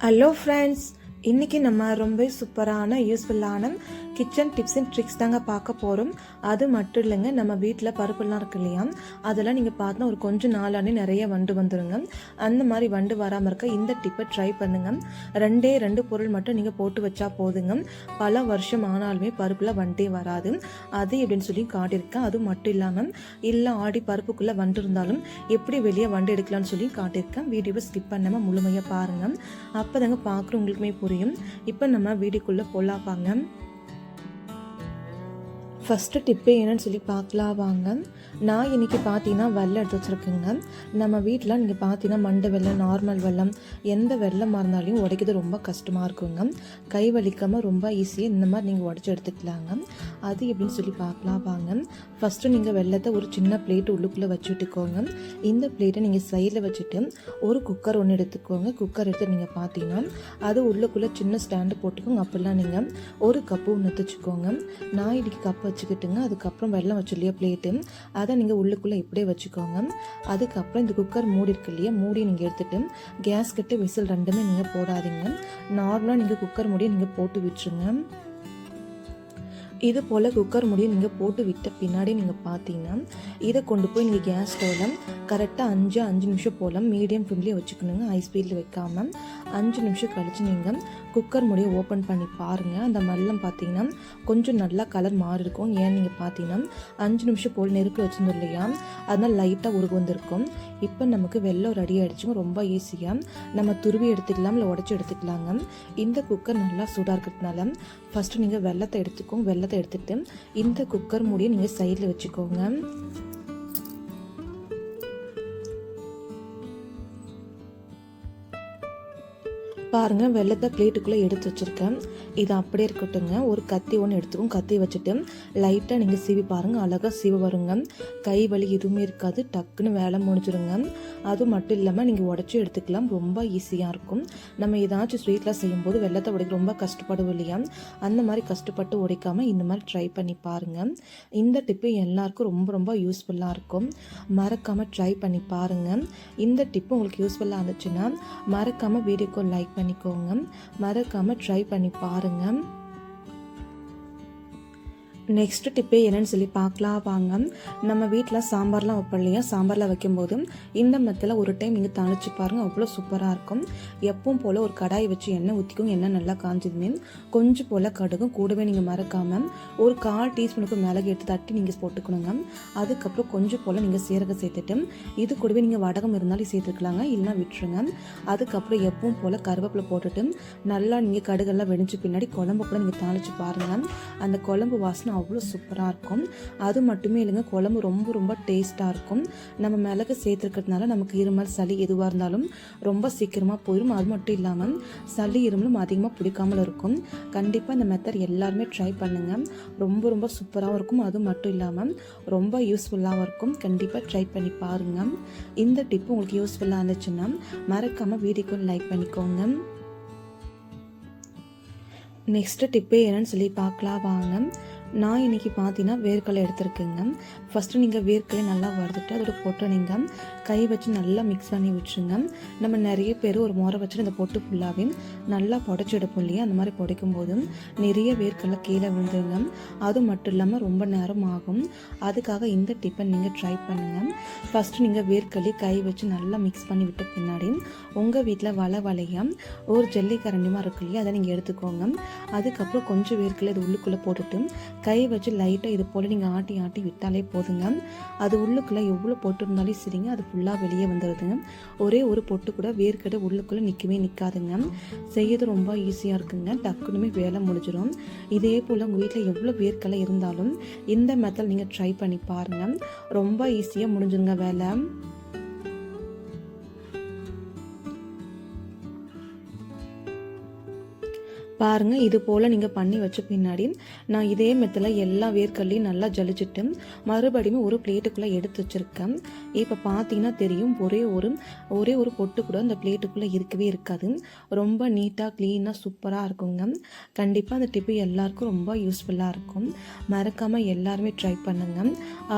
Hello friends இன்றைக்கி நம்ம ரொம்ப சூப்பரான யூஸ்ஃபுல்லான கிச்சன் டிப்ஸ் அண்ட் ட்ரிக்ஸ் தாங்க பார்க்க போகிறோம் அது மட்டும் இல்லைங்க நம்ம வீட்டில் பருப்புலாம் இருக்கு இல்லையா? அதெல்லாம் நீங்கள் பார்த்தா ஒரு கொஞ்சம் நாளானே நிறைய வண்டு வந்துடுங்க அந்த மாதிரி வண்டு வராமல் இருக்க இந்த டிப்பை ட்ரை பண்ணுங்க. ரெண்டே ரெண்டு பொருள் மட்டும் நீங்கள் போட்டு வச்சா போதுங்க. பல வருஷம் ஆனாலுமே பருப்பில் வண்டே வராது. அது எப்படின்னு சொல்லி காட்டியிருக்கேன். அது மட்டும் இல்லாமல் இல்லை ஆடி பருப்புக்குள்ளே வண்டு இருந்தாலும் எப்படி வெளியே வண்டு எடுக்கலாம்னு சொல்லி காட்டியிருக்கேன். வீடியோவை ஸ்கிப் பண்ணாமல் முழுமையாக பாருங்கள் அப்போ தாங்க பார்க்குறவங்களுக்குமே புரியும். இப்போ நம்ம வீடியோக்குள்ளே போலாப்பாங்க ஃபஸ்ட்டு டிப்பு என்னன்னு சொல்லி பார்க்கலாம் வாங்க. நான் இன்னைக்கு பார்த்தீங்கன்னா வெள்ளம் எடுத்து வச்சுருக்கேங்க. நம்ம வீட்டில் நீங்கள் பார்த்தீங்கன்னா மண்டை வெள்ளம் நார்மல் வெள்ளம் எந்த வெள்ளமாக இருந்தாலையும் உடைக்கிறது ரொம்ப கஷ்டமாக இருக்குங்க. கை வலிக்காமல் ரொம்ப ஈஸியாக இந்த மாதிரி நீங்கள் உடச்சி எடுத்துக்கலாங்க. அது எப்படின்னு சொல்லி பார்க்கலாம் வாங்க. ஃபஸ்ட்டு நீங்கள் வெள்ளத்தை ஒரு சின்ன பிளேட் உள்ளுக்குள்ளே வச்சு விட்டுக்கோங்க இந்த பிளேட்டை நீங்கள் சைடில் வச்சுட்டு ஒரு குக்கர் ஒன்று எடுத்துக்கோங்க. குக்கர் எடுத்து நீங்கள் பார்த்தீங்கன்னா அது உள்ளுக்குள்ளே சின்ன ஸ்டாண்டு போட்டுக்கோங்க. அப்படிலாம் நீங்கள் ஒரு கப்பு ஒன்று வச்சுக்கோங்க நான் இன்றைக்கி கப் வச்சுக்கிட்டுங்க. அதுக்கப்புறம் வெள்ளம் வச்சு இல்லையா பிளேட்டு அதை நீங்கள் உள்ளுக்குள்ளே இப்படியே வச்சுக்கோங்க. அதுக்கப்புறம் இந்த குக்கர் மூடி இருக்கு இல்லையா மூடி நீங்கள் எடுத்துகிட்டு கேஸ் கட்டு விசில் ரெண்டுமே நீங்கள் போடாதீங்க. நார்மலாக நீங்கள் குக்கர் மூடியை நீங்கள் போட்டு விட்டுருங்க. இது போல் குக்கர் முடியும் நீங்கள் போட்டு விட்ட பின்னாடி நீங்கள் பார்த்தீங்கன்னா இதை கொண்டு போய் நீங்கள் கேஸ் ஸ்டவ்வில் கரெக்டாக அஞ்சு அஞ்சு நிமிஷம் போல் மீடியம் ஃப்ளேம்லேயே வச்சுக்கணுங்க ஹை ஸ்பீடில் வைக்காமல் அஞ்சு நிமிஷம் கழித்து நீங்கள் குக்கர் முடியை ஓப்பன் பண்ணி பாருங்கள் அந்த மல்லம் பார்த்தீங்கன்னா கொஞ்சம் நல்லா கலர் மாறி இருக்கும். ஏன் நீங்கள் பார்த்தீங்கன்னா அஞ்சு நிமிஷம் போல் நெருப்பு வச்சுருந்தோம் இல்லையா? அதனால் லைட்டாக உருகு வந்திருக்கும். இப்போ நமக்கு வெள்ளம் ரெடி ஆகிடுச்சுங்க ரொம்ப ஈஸியாக நம்ம துருவி எடுத்துக்கலாம் இல்லை உடச்சி எடுத்துக்கலாங்க. இந்த குக்கர் நல்லா சூடாக இருக்கிறதுனால ஃபஸ்ட்டு நீங்கள் வெள்ளத்தை எடுத்துக்கோங்க. வெள்ளத்தை எடுத்துட்டு இந்த குக்கர் மூடியை நீங்கள் சைடில் வச்சுக்கோங்க. பாருங்கள் வெள்ளத்தை பிளேட்டுக்குள்ளே எடுத்து வச்சுருக்கேன். இது அப்படியே இருக்கட்டுங்க ஒரு கத்தி ஒன்று எடுத்துக்கும் கத்தி வச்சுட்டு லைட்டாக நீங்கள் சீவி பாருங்கள் அழகாக சீவி வருங்க. கை வலி எதுவுமே இருக்காது. டக்குன்னு வேலை முடிஞ்சிருங்க. அது மட்டும் இல்லாமல் நீங்கள் உடச்சி எடுத்துக்கலாம். ரொம்ப ஈஸியாக இருக்கும். நம்ம ஏதாச்சும் ஸ்வீட்லாம் செய்யும்போது வெள்ளத்தை உடைக்க ரொம்ப கஷ்டப்படுவோம் இல்லையா? அந்த மாதிரி கஷ்டப்பட்டு உடைக்காமல் இந்த மாதிரி ட்ரை பண்ணி பாருங்கள் இந்த டிப்பு எல்லாருக்கும் ரொம்ப ரொம்ப யூஸ்ஃபுல்லாக இருக்கும். மறக்காமல் ட்ரை பண்ணி பாருங்கள் இந்த டிப்பு உங்களுக்கு யூஸ்ஃபுல்லாக இருந்துச்சுன்னா மறக்காமல் வீடியோக்கு லைக் பண்ணி பண்ணிக்கோங்க. மறக்காமல் ட்ரை பண்ணி பாருங்கள் நெக்ஸ்ட் டிப்பே என்னன்னு சொல்லி பார்க்கலாம் வாங்க. நம்ம வீட்டில் சாம்பார்லாம் வைப்போம் இல்லையா? சாம்பாரில் வைக்கும்போது இந்த மெத்தில் ஒரு டைம் நீங்கள் தாளிச்சு பாருங்கள் அவ்வளோ சூப்பராக இருக்கும். எப்பவும் போல் ஒரு கடாயை வச்சு எண்ணெய் ஊற்றிக்கும் எண்ணெய் நல்லா காஞ்சதுமே கொஞ்சம் போல் கடுகும் கூடவே நீங்கள் மறக்காமல் ஒரு கால் டீஸ்பூனுக்கு மிளகு எடுத்து தட்டி நீங்கள் போட்டுக்கணுங்க. அதுக்கப்புறம் கொஞ்சம் போல் நீங்கள் சீரகம் சேர்த்துட்டு இது கூடவே நீங்கள் வடகம் இருந்தாலும் சேர்த்துக்கலாங்க இல்லைனா விட்டுருங்க. அதுக்கப்புறம் எப்பவும் போல் கருவேப்பிலை போட்டுட்டு நல்லா நீங்கள் கடுகெல்லாம் வெடிஞ்சு பின்னாடி குழம்பு கூட நீங்கள் தாளிச்சு பாருங்கள் அந்த குழம்பு வாசனை அவ்வளோ சூப்பராக இருக்கும். அது மட்டுமே இல்லைங்க குழம்பு ரொம்ப ரொம்ப டேஸ்ட்டாக இருக்கும். நம்ம மிளகு சேர்த்துருக்கிறதுனால நமக்கு இருமல் சளி எதுவாக இருந்தாலும் ரொம்ப சீக்கிரமாக போயிடும் அது மட்டும் இல்லாமல் சளி இருமலும் அதிகமாக பிடிக்காமல் இருக்கும். கண்டிப்பாக இந்த மெத்தட் எல்லாருமே ட்ரை பண்ணுங்கள் ரொம்ப ரொம்ப சூப்பராகவும் இருக்கும். அது மட்டும் இல்லாமல் ரொம்ப யூஸ்ஃபுல்லாகவும் இருக்கும். கண்டிப்பாக ட்ரை பண்ணி பாருங்கள் இந்த டிப்பு உங்களுக்கு யூஸ்ஃபுல்லாக இருந்துச்சுன்னா மறக்காமல் வீடியோக்கு லைக் பண்ணிக்கோங்க. நெக்ஸ்ட்டு டிப்பு என்னன்னு சொல்லி பார்க்கலாம். வாங்க. நான் இன்றைக்கி பார்த்தீங்கன்னா வேர்க்கடலை எடுத்துருக்கேங்க. ஃபஸ்ட்டு நீங்கள் வேர்க்கடலை நல்லா வறுத்துட்டு அதோட பொட்டை நீங்கள் கை வச்சு நல்லா மிக்ஸ் பண்ணி விட்டுருங்க நம்ம நிறைய பேர் ஒரு முறை வச்சு இந்த பொட்டு ஃபுல்லாகவே நல்லா புடச்சி எடுப்போம் இல்லையா? அந்த மாதிரி புடைக்கும் போதும் நிறைய வேர்க்கெல்லாம் கீழே விழுந்துருங்க. அது மட்டும் இல்லாமல் ரொம்ப நேரம் ஆகும். அதுக்காக இந்த டிப்பை நீங்கள் ட்ரை பண்ணுங்கள் ஃபஸ்ட்டு நீங்கள் வேர்க்கடலை கை வச்சு நல்லா மிக்ஸ் பண்ணி விட்ட பின்னாடி உங்கள் வீட்டில் வலை வலையாக ஒரு ஜல்லி கரண்டிமாக இருக்கு இல்லையா? அதை நீங்கள் எடுத்துக்கோங்க. அதுக்கப்புறம் கொஞ்சம் வேர்க்கடலை அது உள்ளுக்குள்ளே போட்டுட்டு கை வச்சு லைட்டாக இது போல் நீங்கள் ஆட்டி ஆட்டி விட்டாலே போதுங்க. அது உள்ளுக்குள்ளே எவ்வளோ போட்டிருந்தாலும் சரிங்க. அது ஃபுல்லாக வெளியே வந்துடுதுங்க ஒரே ஒரு பொட்டு கூட வேர்க்கடை உள்ளுக்குள்ளே நிற்கவே நிற்காதுங்க செய்யறது ரொம்ப ஈஸியாக இருக்குங்க. டக்குனுமே வேலை முடிஞ்சிடும் இதே போல் உங்கள் வீட்டில் எவ்வளோ வேர்க்கடலை இருந்தாலும் இந்த மெத்தட் நீங்கள் ட்ரை பண்ணி பாருங்கள் ரொம்ப ஈஸியாக முடிஞ்சிருங்க வேலை. பாருங்கள் இது போல் நீங்கள் பண்ணி வச்ச பின்னாடி நான் இதே மெத்தில் எல்லா வேர்க்கல்லையும் நல்லா ஜலிச்சுட்டு மறுபடியும் ஒரு பிளேட்டுக்குள்ளே எடுத்து வச்சுருக்கேன். இப்போ பார்த்தீங்கன்னா தெரியும் ஒரே ஒரு ஒரே ஒரு பொட்டு கூட அந்த பிளேட்டுக்குள்ளே இருக்கவே இருக்காது. ரொம்ப நீட்டாக க்ளீனாக சூப்பராக இருக்குங்க. கண்டிப்பாக அந்த டிப்பு எல்லாருக்கும் ரொம்ப யூஸ்ஃபுல்லாக இருக்கும். மறக்காமல் எல்லாருமே ட்ரை பண்ணுங்க.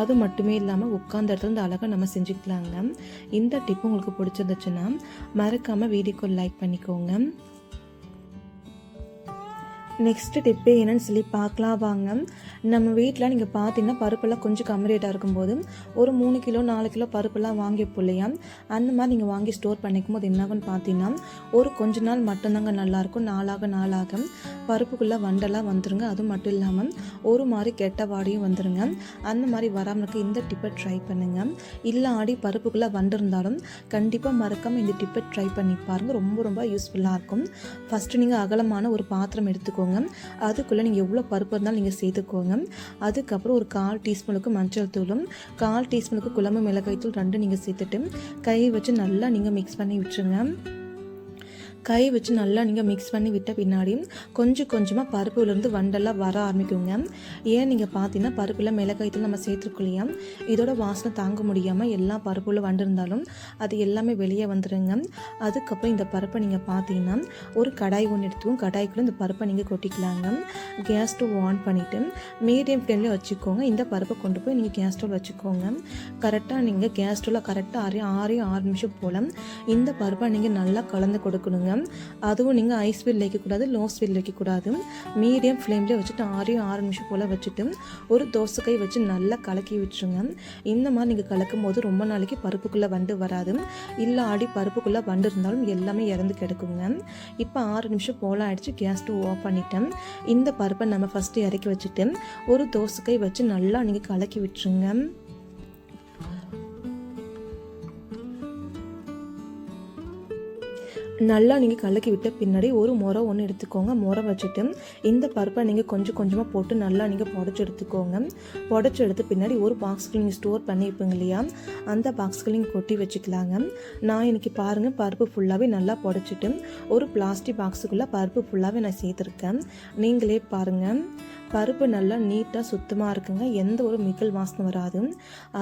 அது மட்டுமே இல்லாமல் உட்காந்த இடத்துல இருந்து அழகாக நம்ம செஞ்சுக்கலாங்க. இந்த டிப்பு உங்களுக்கு பிடிச்சிருந்துச்சுன்னா மறக்காமல் வீடியோக்கு லைக் பண்ணிக்கோங்க. நெக்ஸ்ட்டு டிப்பு என்னன்னு சொல்லி பார்க்கலாம் வாங்க. நம்ம வீட்டில் நீங்கள் பார்த்தீங்கன்னா பருப்பெல்லாம் கொஞ்சம் கம்மி ரேட்டாக இருக்கும்போது ஒரு மூணு கிலோ நாலு கிலோ பருப்பெல்லாம் வாங்கி இல்லையா? அந்த மாதிரி நீங்கள் வாங்கி ஸ்டோர் பண்ணிக்கும் போது என்னாகும்னு பார்த்தீங்கன்னா ஒரு கொஞ்ச நாள் மட்டும்தாங்க நல்லாயிருக்கும். நாளாக நாளாக பருப்புக்குள்ளே வண்டெல்லாம் வந்துருங்க. அது மட்டும் இல்லாமல் ஒரு மாதிரி கெட்ட வாடியும் வந்துருங்க. அந்த மாதிரி வராமல் இருக்க இந்த டிப்பை ட்ரை பண்ணுங்கள் இல்லை ஆடி பருப்புக்குள்ளே வண்டிருந்தாலும் கண்டிப்பாக மறக்காமல் இந்த டிப்பை ட்ரை பண்ணி பாருங்கள் ரொம்ப ரொம்ப யூஸ்ஃபுல்லாக இருக்கும். ஃபஸ்ட்டு நீங்கள் அகலமான ஒரு பாத்திரம் எடுத்துக்கோங்க. அதுக்குள்ளே நீங்கள் எவ்வளோ பருப்பு இருந்தாலும் நீங்கள் சேர்த்துக்கோங்க. அதுக்கப்புறம் ஒரு கால் டீஸ்பூனுக்கு மஞ்சள் தூளும் கால் டீஸ்பூனுக்கு குழம்பு மிளகாய் தூள் ரெண்டு நீங்கள் சேர்த்துட்டு கை வச்சு நல்லா நீங்கள் மிக்ஸ் பண்ணி விட்டுருங்க. கை வச்சு நல்லா நீங்கள் மிக்ஸ் பண்ணி விட்ட பின்னாடி கொஞ்சம் கொஞ்சமாக பருப்புலேருந்து வண்டெல்லாம் வர ஆரம்பிக்குங்க. ஏன் நீங்கள் பார்த்தீங்கன்னா பருப்பில் மிளகாய்த்தில் நம்ம சேர்த்துருக்கலையா இதோட வாசனை தாங்க முடியாமல் எல்லா பருப்புள்ள வண்டு இருந்தாலும் அது எல்லாமே வெளியே வந்துடுங்க அதுக்கப்புறம் இந்த பருப்பை நீங்கள் பார்த்தீங்கன்னா ஒரு கடாய் ஒன்று எடுத்துக்கும் கடாய்க்குள்ளே இந்த பருப்பை நீங்கள் கொட்டிக்கலாங்க. கேஸ் ஸ்டவ் ஆன் பண்ணிவிட்டு மீடியம் ஃப்ளேமில் வச்சுக்கோங்க. இந்த பருப்பை கொண்டு போய் நீங்கள் கேஸ் ஸ்டவ் வச்சுக்கோங்க. கரெக்டாக நீங்கள் கேஸ் ஸ்டவ்வில் கரெக்டாக ஆறு ஆறு ஆறு நிமிஷம் போல் இந்த பருப்பை நீங்கள் நல்லா கலந்து கொடுக்கணுங்க. அதுவும் நீங்கள் ஐஸ் ஸ்பீட் வைக்கக்கூடாது லோ ஸ்பீட் வைக்கக்கூடாது மீடியம் ஃப்ளேம்லேயே வச்சுட்டு ஆறையும் ஆறு நிமிஷம் போல் வச்சுட்டு ஒரு தோசைக்கை வச்சு நல்லா கலக்கி விட்டுருங்க. இந்த மாதிரி நீங்கள் கலக்கும் போது ரொம்ப நாளைக்கு பருப்புக்குள்ளே வண்டு வராது. இல்லை ஆடி பருப்புக்குள்ளே வண்டு இருந்தாலும் எல்லாமே இறந்து கிடக்குங்க. இப்போ ஆறு நிமிஷம் போல் ஆயிடுச்சு கேஸ் ஸ்டவ் ஆஃப் பண்ணிட்டேன். இந்த பருப்பை நம்ம ஃபஸ்ட்டு இறக்கி வச்சுட்டு ஒரு தோசைக்கை வச்சு நல்லா நீங்கள் கலக்கி விட்டுருங்க. நல்லா நீங்கள் கலக்கி விட்ட பின்னாடி ஒரு முறை ஒன்று எடுத்துக்கோங்க. முறை வச்சுட்டு இந்த பருப்பை நீங்கள் கொஞ்சம் கொஞ்சமாக போட்டு நல்லா நீங்கள் புடச்சி எடுத்துக்கோங்க. புடச்சி எடுத்து பின்னாடி ஒரு பாக்ஸுக்கு நீங்கள் ஸ்டோர் பண்ணி வைப்பீங்க இல்லையா? அந்த பாக்ஸுக்கு நீங்கள் கொட்டி வச்சுக்கலாங்க. நான் இன்றைக்கி பாருங்கள் பருப்பு ஃபுல்லாகவே நல்லா புடச்சிட்டு ஒரு பிளாஸ்டிக் பாக்ஸுக்குள்ளே பருப்பு ஃபுல்லாகவே நான் சேர்த்துருக்கேன். நீங்களே பாருங்கள் பருப்பு நல்லா நீட்டாக சுத்தமாக இருக்குங்க. எந்த ஒரு மிக்கல் வாசனை வராது.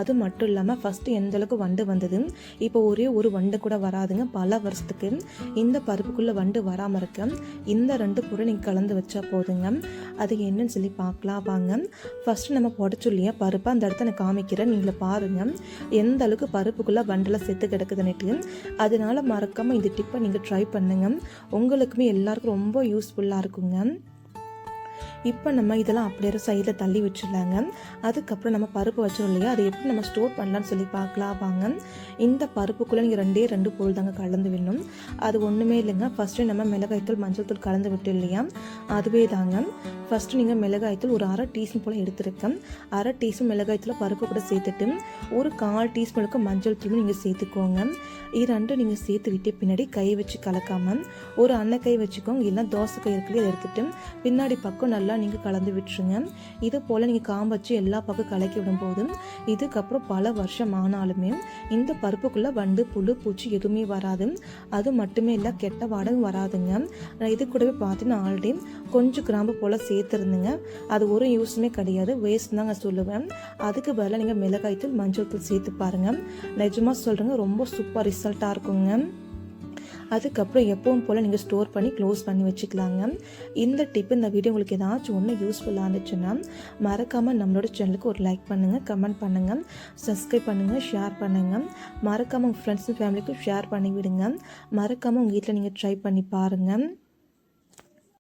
அது மட்டும் இல்லாமல் ஃபஸ்ட்டு எந்த அளவுக்கு வண்டு வந்தது? இப்போ ஒரே ஒரு வண்டு கூட வராதுங்க. பல வருஷத்துக்கு இந்த பருப்புக்குள்ளே வண்டு வராமல் இருக்க. இந்த ரெண்டு பொருள் நீங்கள் கலந்து வச்சா போதுங்க. அது என்னன்னு சொல்லி பார்க்கலாம். வாங்க. ஃபஸ்ட்டு நம்ம புடச்சோம் இல்லையா? அந்த இடத்த நான் காமிக்கிறேன். நீங்களே பாருங்கள் எந்த அளவுக்கு பருப்புக்குள்ளே வண்டெல்லாம் செத்து கிடக்குதுன்னுட்டு. அதனால மறக்காமல் இந்த டிப்பை நீங்கள் ட்ரை பண்ணுங்கள் உங்களுக்குமே எல்லாருக்கும் ரொம்ப யூஸ்ஃபுல்லாக இருக்குங்க. இப்போ நம்ம இதெல்லாம் அப்படியே சைடில் தள்ளி வச்சிடலாங்க அதுக்கப்புறம் நம்ம பருப்பு வச்சோம் இல்லையா அதை எப்படி நம்ம ஸ்டோர் பண்ணலாம்னு சொல்லி பார்க்கலாம் வாங்க. இந்த பருப்புக்குள்ளே நீங்கள் ரெண்டே ரெண்டு பொருள் தாங்க கலந்து விடணும். அது ஒன்றுமே இல்லைங்க. ஃபஸ்ட்டு நம்ம மிளகாய்த்தூள் மஞ்சள் தூள் கலந்து விட்டு இல்லையா அதுவே தாங்க. ஃபஸ்ட்டு நீங்கள் மிளகாய்த்தூள் ஒரு அரை டீஸ்பூன் போல் எடுத்துருக்கேன். அரை டீஸ்பூன் மிளகாய்த்தூள் பருப்பு கூட சேர்த்துட்டு ஒரு கால் டீஸ்பூனுக்கு மஞ்சள் தூள் நீங்கள் சேர்த்துக்கோங்க. இது ரெண்டும் நீங்கள் சேர்த்து விட்டு பின்னாடி கை வச்சு கலக்காமல் ஒரு அன்னை கை வச்சுக்கோங்க. இல்லைன்னா தோசை கை இருக்குல்லையே எடுத்துட்டு பின்னாடி பக்கம் நல்லா நீங்கள் கலந்து விட்டுருங்க. இது போல் நீங்கள் காம்பு வச்சு எல்லா பக்கம் கலக்கி விடும்போது இதுக்கப்புறம் பல வருஷம் ஆனாலுமே இந்த பருப்புக்குள்ளே வண்டு புழு பூச்சி எதுவுமே வராது. அது மட்டுமே இல்லை கெட்ட வாடகும் வராதுங்க. இது கூடவே பார்த்தீங்கன்னா ஆல்ரெடி கொஞ்சம் கிராம்பு போல் சேர்த்துருந்துங்க. அது ஒரு யூஸுமே கிடையாது. வேஸ்ட் தாங்க சொல்லுவேன். அதுக்கு பதிலாக நீங்கள் மிளகாய்த்தூள் மஞ்சள் தூள் சேர்த்து பாருங்கள் நிஜமாக சொல்கிறேங்க ரொம்ப சூப்பர் ரிசல்ட்டாக இருக்குங்க. அதுக்கப்புறம் எப்பவும் போல் நீங்கள் ஸ்டோர் பண்ணி க்ளோஸ் பண்ணி வச்சுக்கலாங்க. இந்த டிப் இந்த வீடியோ உங்களுக்கு ஏதாச்சும் ஒன்று யூஸ்ஃபுல்லாக இருந்துச்சுன்னா மறக்காமல் நம்மளோட சேனலுக்கு ஒரு லைக் பண்ணுங்கள் கமெண்ட் பண்ணுங்கள் சப்ஸ்கிரைப் பண்ணுங்கள் ஷேர் பண்ணுங்கள் மறக்காமல் உங்கள் ஃப்ரெண்ட்ஸ் ஃபேமிலிக்கும் ஷேர் பண்ணி விடுங்க மறக்காமல் உங்கள் வீட்டில் நீங்கள் ட்ரை பண்ணி பாருங்கள்